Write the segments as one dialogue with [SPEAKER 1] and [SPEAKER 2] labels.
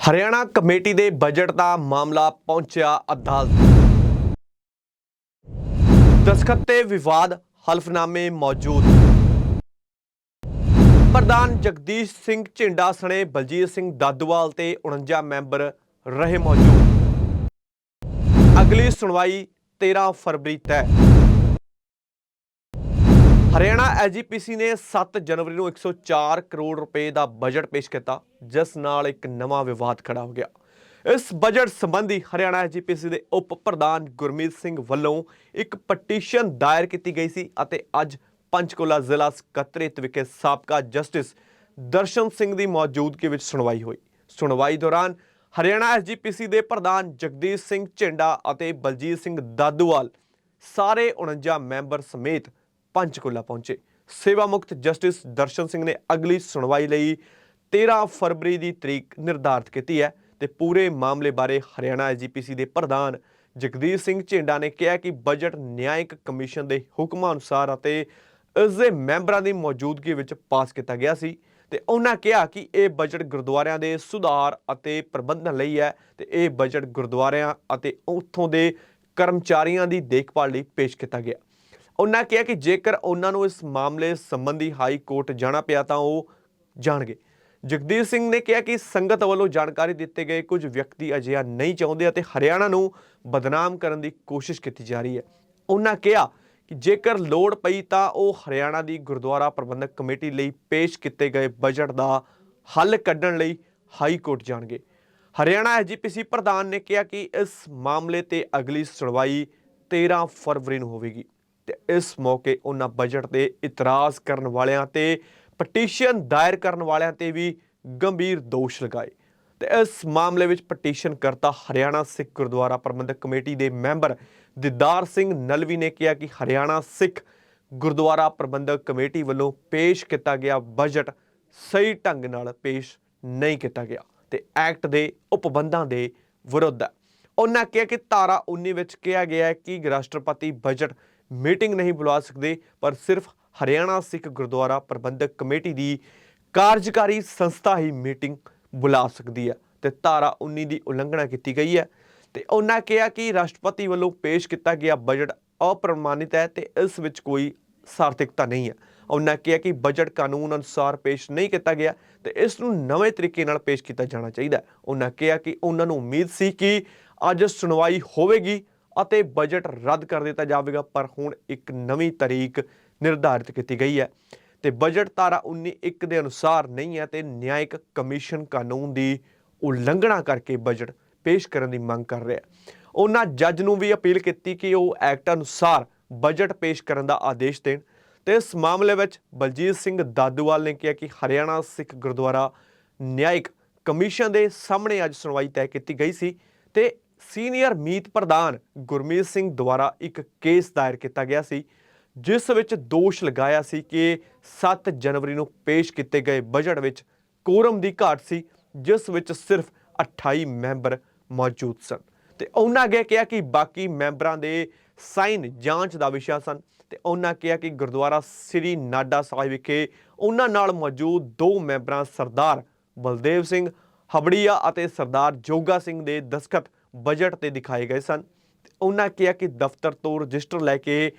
[SPEAKER 1] Haryana committee ਦੇ budget ਦਾ ਮਾਮਲਾ ਪਹੁੰਚਿਆ ਅਦਾਲਤ। ਦਸਖਤ ਤੇ ਵਿਵਾਦ ਹਲਫਨਾਮੇ ਮੌਜੂਦ। ਪ੍ਰਧਾਨ ਜਗਦੀਸ਼ ਸਿੰਘ ਝਿੰਡਾ ਸਣੇ ਬਲਜੀਤ ਸਿੰਘ ਦਾਦੂਵਾਲ ਤੇ 49 ਮੈਂਬਰ ਰਹੇ ਮੌਜੂਦ। ਅਗਲੀ ਸੁਣਵਾਈ 13 ਫਰਵਰੀ ਤੈਅ ਹਰਿਆਣਾ ਐਜੀਪੀਸੀ ਨੇ 7 ਜਨਵਰੀ ਨੂੰ 104 ਕਰੋੜ ਰੁਪਏ ਦਾ ਬਜਟ ਪੇਸ਼ ਕੀਤਾ, ਜਿਸ ਨਾਲ ਇੱਕ ਨਵਾਂ ਵਿਵਾਦ ਖੜਾ ਹੋ ਗਿਆ। ਇਸ ਬਜਟ ਸੰਬੰਧੀ ਹਰਿਆਣਾ ਐਜੀਪੀਸੀ ਦੇ ਉਪ ਪ੍ਰਧਾਨ ਗੁਰਮੀਤ ਸਿੰਘ ਵੱਲੋਂ ਇੱਕ ਪਟੀਸ਼ਨ ਦਾਇਰ ਕੀਤੀ ਗਈ ਸੀ ਅਤੇ ਅੱਜ ਪੰਚਕੂਲਾ ਜ਼ਿਲ੍ਹਾ ਸਕੱਤਰੇਤ ਵਿਖੇ ਸਾਬਕਾ ਜਸਟਿਸ ਦਰਸ਼ਨ ਸਿੰਘ ਦੀ ਮੌਜੂਦਗੀ ਵਿੱਚ ਸੁਣਵਾਈ ਹੋਈ। ਸੁਣਵਾਈ ਦੌਰਾਨ ਹਰਿਆਣਾ ਐਸਜੀਪੀਸੀ ਦੇ ਪ੍ਰਧਾਨ ਜਗਦੀਸ਼ ਸਿੰਘ ਝਿੰਡਾ ਅਤੇ ਬਲਜੀਤ ਸਿੰਘ ਦਾਦੂਵਾਲ, ਸਾਰੇ 49 ਮੈਂਬਰ ਸਮੇਤ ਪੰਚਕੁਲਾ ਪਹੁੰਚੇ। ਸੇਵਾ ਮੁਕਤ ਜਸਟਿਸ ਦਰਸ਼ਨ ਸਿੰਘ ਨੇ ਅਗਲੀ ਸੁਣਵਾਈ ਲਈ 13 ਫਰਵਰੀ ਦੀ ਤਰੀਕ ਨਿਰਧਾਰਤ ਕੀਤੀ ਹੈ ਤੇ ਪੂਰੇ ਮਾਮਲੇ ਬਾਰੇ ਹਰਿਆਣਾ ਐਜੀਪੀਸੀ ਦੇ ਪ੍ਰਧਾਨ ਜਗਦੀਸ਼ ਸਿੰਘ ਝਿੰਡਾ ਨੇ ਕਿਹਾ ਕਿ ਬਜਟ ਨਿਆਇਕ ਕਮਿਸ਼ਨ ਦੇ ਹੁਕਮਾਂ ਅਨੁਸਾਰ ਅਤੇ ਇਸ ਦੇ ਮੈਂਬਰਾਂ ਦੀ ਮੌਜੂਦਗੀ ਵਿੱਚ ਪਾਸ ਕੀਤਾ ਗਿਆ ਸੀ ਤੇ ਉਹਨਾਂ ਕਿਹਾ ਕਿ ਇਹ ਬਜਟ ਗੁਰਦੁਆਰਿਆਂ ਦੇ ਸੁਧਾਰ ਅਤੇ ਪ੍ਰਬੰਧਨ ਲਈ ਹੈ ਤੇ ਇਹ ਬਜਟ ਗੁਰਦੁਆਰਿਆਂ ਅਤੇ ਉੱਥੋਂ ਦੇ ਕਰਮਚਾਰੀਆਂ ਦੀ ਦੇਖਭਾਲ ਲਈ ਪੇਸ਼ ਕੀਤਾ ਗਿਆ। ਉਹਨਾਂ ਕਿਹਾ ਕਿ ਜੇਕਰ ਉਹਨਾਂ ਨੂੰ ਇਸ ਮਾਮਲੇ ਸੰਬੰਧੀ ਹਾਈ ਕੋਰਟ ਜਾਣਾ ਪਿਆ ਤਾਂ ਉਹ ਜਾਣਗੇ। ਜਗਦੀਪ ਸਿੰਘ ਨੇ ਕਿਹਾ ਕਿ ਸੰਗਤ ਵੱਲੋਂ ਜਾਣਕਾਰੀ ਦਿੱਤੇ ਗਏ ਕੁਝ ਵਿਅਕਤੀ ਅਜਿਹਾ ਨਹੀਂ ਚਾਹੁੰਦੇ ਅਤੇ ਹਰਿਆਣਾ ਨੂੰ ਬਦਨਾਮ ਕਰਨ ਦੀ ਕੋਸ਼ਿਸ਼ ਕੀਤੀ ਜਾ ਰਹੀ ਹੈ। ਉਹਨਾਂ ਕਿਹਾ ਕਿ ਜੇਕਰ ਲੋੜ ਪਈ ਤਾਂ ਉਹ ਹਰਿਆਣਾ ਦੀ ਗੁਰਦੁਆਰਾ ਪ੍ਰਬੰਧਕ ਕਮੇਟੀ ਲਈ ਪੇਸ਼ ਕੀਤੇ ਗਏ ਬਜਟ ਦਾ ਹੱਲ ਕੱਢਣ ਲਈ ਹਾਈ ਕੋਰਟ ਜਾਣਗੇ। ਹਰਿਆਣਾ ਐਜੀਪੀਸੀ ਪ੍ਰਧਾਨ ਨੇ ਕਿਹਾ ਕਿ ਇਸ ਮਾਮਲੇ ਤੇ ਅਗਲੀ ਸੁਣਵਾਈ 13 ਫਰਵਰੀ ਨੂੰ ਹੋਵੇਗੀ। ਤੇ ਇਸ ਮੌਕੇ ਉਹਨਾਂ ਬਜਟ ਤੇ ਇਤਰਾਜ਼ ਕਰਨ ਵਾਲਿਆਂ ਤੇ ਪਟੀਸ਼ਨ ਦਾਇਰ ਕਰਨ ਵਾਲਿਆਂ ਤੇ ਵੀ ਗੰਭੀਰ ਦੋਸ਼ ਲਗਾਏ। ਤੇ ਇਸ ਮਾਮਲੇ ਵਿੱਚ ਪਟੀਸ਼ਨ ਕਰਤਾ ਹਰਿਆਣਾ ਸਿੱਖ ਗੁਰਦੁਆਰਾ ਪ੍ਰਬੰਧਕ ਕਮੇਟੀ ਦੇ ਮੈਂਬਰ ਦਿਦਾਰ ਸਿੰਘ ਨਲਵੀ ਨੇ ਕਿਹਾ ਕਿ ਹਰਿਆਣਾ ਸਿੱਖ ਗੁਰਦੁਆਰਾ ਪ੍ਰਬੰਧਕ ਕਮੇਟੀ ਵੱਲੋਂ ਪੇਸ਼ ਕੀਤਾ ਗਿਆ ਬਜਟ ਸਹੀ ਢੰਗ ਨਾਲ ਪੇਸ਼ ਨਹੀਂ ਕੀਤਾ ਗਿਆ ਤੇ ਐਕਟ ਦੇ ਉਪਬੰਧਾਂ ਦੇ ਵਿਰੁੱਧ ਹੈ। ਉਹਨਾਂ ਕਿਹਾ ਕਿ ਧਾਰਾ 19 ਵਿੱਚ ਕਿਹਾ ਗਿਆ ਹੈ ਕਿ ਰਾਸ਼ਟਰਪਤੀ ਬਜਟ ਮੀਟਿੰਗ ਨਹੀਂ ਬੁਲਾ ਸਕਦੇ, ਪਰ ਸਿਰਫ ਹਰਿਆਣਾ ਸਿੱਖ ਗੁਰਦੁਆਰਾ ਪ੍ਰਬੰਧਕ ਕਮੇਟੀ ਦੀ ਕਾਰਜਕਾਰੀ ਸੰਸਥਾ ਹੀ ਮੀਟਿੰਗ ਬੁਲਾ ਸਕਦੀ ਹੈ ਤੇ ਧਾਰਾ 19 ਦੀ ਉਲੰਘਣਾ ਕੀਤੀ ਗਈ ਹੈ ਤੇ ਉਹਨਾਂ ਕਿਹਾ ਕਿ ਰਾਸ਼ਟਰਪਤੀ ਵੱਲੋਂ ਪੇਸ਼ ਕੀਤਾ ਗਿਆ ਬਜਟ ਅਪ੍ਰਮਾਣਿਤ ਹੈ ਤੇ ਇਸ ਵਿੱਚ ਕੋਈ ਸਾਰਥਿਕਤਾ ਨਹੀਂ ਹੈ। ਉਹਨਾਂ ਕਿਹਾ ਕਿ ਬਜਟ ਕਾਨੂੰਨ ਅਨੁਸਾਰ ਪੇਸ਼ ਨਹੀਂ ਕੀਤਾ ਗਿਆ ਤੇ ਇਸ ਨੂੰ ਨਵੇਂ ਤਰੀਕੇ ਨਾਲ ਪੇਸ਼ ਕੀਤਾ ਜਾਣਾ ਚਾਹੀਦਾ ਉਹਨਾਂ ਕਿਹਾ ਕਿ ਉਹਨਾਂ ਨੂੰ ਉਮੀਦ ਸੀ ਕਿ ਅੱਜ ਸੁਣਵਾਈ ਹੋਵੇਗੀ ਅਤੇ ਬਜਟ ਰੱਦ ਕਰ ਦਿੱਤਾ ਜਾਵੇਗਾ, ਪਰ ਹੁਣ ਇੱਕ ਨਵੀਂ ਤਾਰੀਖ ਨਿਰਧਾਰਿਤ ਕੀਤੀ ਗਈ ਹੈ। ਤੇ ਬਜਟ ਧਾਰਾ 19 ਇੱਕ ਦੇ ਅਨੁਸਾਰ ਨਹੀਂ ਹੈ ਤੇ ਨਿਆਇਕ ਕਮਿਸ਼ਨ ਕਾਨੂੰਨ ਦੀ ਉਲੰਘਣਾ ਕਰਕੇ ਬਜਟ ਪੇਸ਼ ਕਰਨ ਦੀ ਮੰਗ ਕਰ ਰਿਹਾ ਹੈ। ਉਹਨਾਂ ਜੱਜ ਨੂੰ ਵੀ ਅਪੀਲ ਕੀਤੀ ਕਿ ਉਹ ਐਕਟ ਅਨੁਸਾਰ ਬਜਟ ਪੇਸ਼ ਕਰਨ ਦਾ ਆਦੇਸ਼ ਦੇਣ। ਤੇ ਇਸ ਮਾਮਲੇ ਵਿੱਚ ਬਲਜੀਤ ਸਿੰਘ ਦਾਦੂਵਾਲ ਨੇ ਕਿਹਾ ਕਿ ਹਰਿਆਣਾ ਸਿੱਖ ਗੁਰਦੁਆਰਾ ਨਿਆਇਕ ਕਮਿਸ਼ਨ ਦੇ ਸਾਹਮਣੇ ਅੱਜ ਸੁਣਵਾਈ ਤੈਅ ਕੀਤੀ ਗਈ ਸੀ ਤੇ ਸੀਨੀਅਰ ਮੀਤ ਪ੍ਰਧਾਨ ਗੁਰਮੀਤ ਸਿੰਘ ਦੁਆਰਾ ਇੱਕ ਕੇਸ ਦਾਇਰ ਕੀਤਾ ਗਿਆ ਸੀ, ਜਿਸ ਵਿੱਚ ਦੋਸ਼ ਲਗਾਇਆ ਸੀ ਕਿ 7 ਜਨਵਰੀ ਨੂੰ ਪੇਸ਼ ਕੀਤੇ ਗਏ ਬਜਟ ਵਿੱਚ ਕੋਰਮ ਦੀ ਘਾਟ ਸੀ, ਜਿਸ ਵਿੱਚ ਸਿਰਫ 28 ਮੈਂਬਰ ਮੌਜੂਦ ਸਨ। ਤੇ ਉਹਨਾਂ ਅੱਗੇ ਕਿਹਾ ਕਿ ਬਾਕੀ ਮੈਂਬਰਾਂ ਦੇ ਸਾਈਨ ਜਾਂਚ ਦਾ ਵਿਸ਼ਾ ਸਨ ਤੇ ਉਹਨਾਂ ਕਿਹਾ ਕਿ ਗੁਰਦੁਆਰਾ ਸ੍ਰੀ ਨਾਡਾ ਸਾਹਿਬ ਵਿਖੇ ਉਹਨਾਂ ਨਾਲ ਮੌਜੂਦ ਦੋ ਮੈਂਬਰਾਂ ਸਰਦਾਰ ਬਲਦੇਵ ਸਿੰਘ ਹਬੜੀਆ ਅਤੇ ਸਰਦਾਰ ਜੋਗਾ ਸਿੰਘ ਦੇ ਦਸਖਤ ਬਜਟ ਤੇ ਦਿਖਾਏ ਗਏ ਸਨ। ਉਹਨਾਂ ਕਿਹਾ ਕਿ ਦਫ਼ਤਰ ਤੋਂ ਰਜਿਸਟਰ ਲੈ ਕੇ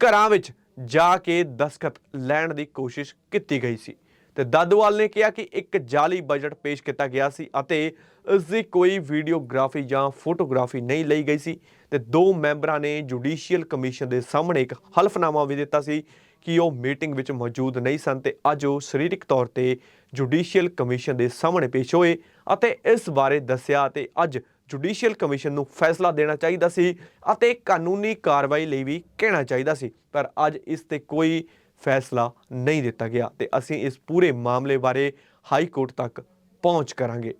[SPEAKER 1] ਘਰਾਂ ਵਿੱਚ ਜਾ ਕੇ ਦਸਖਤ ਲੈਣ ਦੀ ਕੋਸ਼ਿਸ਼ ਕੀਤੀ ਗਈ ਸੀ। ਤੇ ਦਾਦੂਵਾਲ ਨੇ ਕਿਹਾ ਕਿ ਇੱਕ ਜਾਲੀ ਬਜਟ ਪੇਸ਼ ਕੀਤਾ ਗਿਆ ਸੀ ਅਤੇ ਇਸ ਦੀ ਕੋਈ ਵੀਡੀਓਗ੍ਰਾਫੀ ਜਾਂ ਫੋਟੋਗ੍ਰਾਫੀ ਨਹੀਂ ਲਈ ਗਈ ਸੀ। ਤੇ ਦੋ ਮੈਂਬਰਾਂ ਨੇ ਜੁਡੀਸ਼ੀਅਲ ਕਮਿਸ਼ਨ ਦੇ ਸਾਹਮਣੇ ਇੱਕ ਹਲਫਨਾਮਾ ਵੀ ਦਿੱਤਾ ਸੀ ਕਿ ਉਹ ਮੀਟਿੰਗ ਵਿੱਚ ਮੌਜੂਦ ਨਹੀਂ ਸਨ ਤੇ ਅੱਜ ਉਹ ਸਰੀਰਕ ਤੌਰ ਤੇ ਜੁਡੀਸ਼ੀਅਲ ਕਮਿਸ਼ਨ ਦੇ ਸਾਹਮਣੇ ਪੇਸ਼ ਹੋਏ ਅਤੇ ਇਸ ਬਾਰੇ ਦੱਸਿਆ ਤੇ ਅੱਜ ਜੁਡੀਸ਼ੀਅਲ ਕਮਿਸ਼ਨ ਨੂੰ ਫੈਸਲਾ ਦੇਣਾ ਚਾਹੀਦਾ ਸੀ ਅਤੇ ਕਾਨੂੰਨੀ ਕਾਰਵਾਈ ਲਈ ਵੀ ਕਹਿਣਾ ਚਾਹੀਦਾ ਸੀ। ਪਰ ਅੱਜ ਇਸ ਤੇ ਕੋਈ ਫੈਸਲਾ ਨਹੀਂ ਦਿੱਤਾ ਗਿਆ ਤੇ ਅਸੀਂ ਇਸ ਪੂਰੇ ਮਾਮਲੇ ਬਾਰੇ ਹਾਈ ਕੋਰਟ ਤੱਕ ਪਹੁੰਚ ਕਰਾਂਗੇ।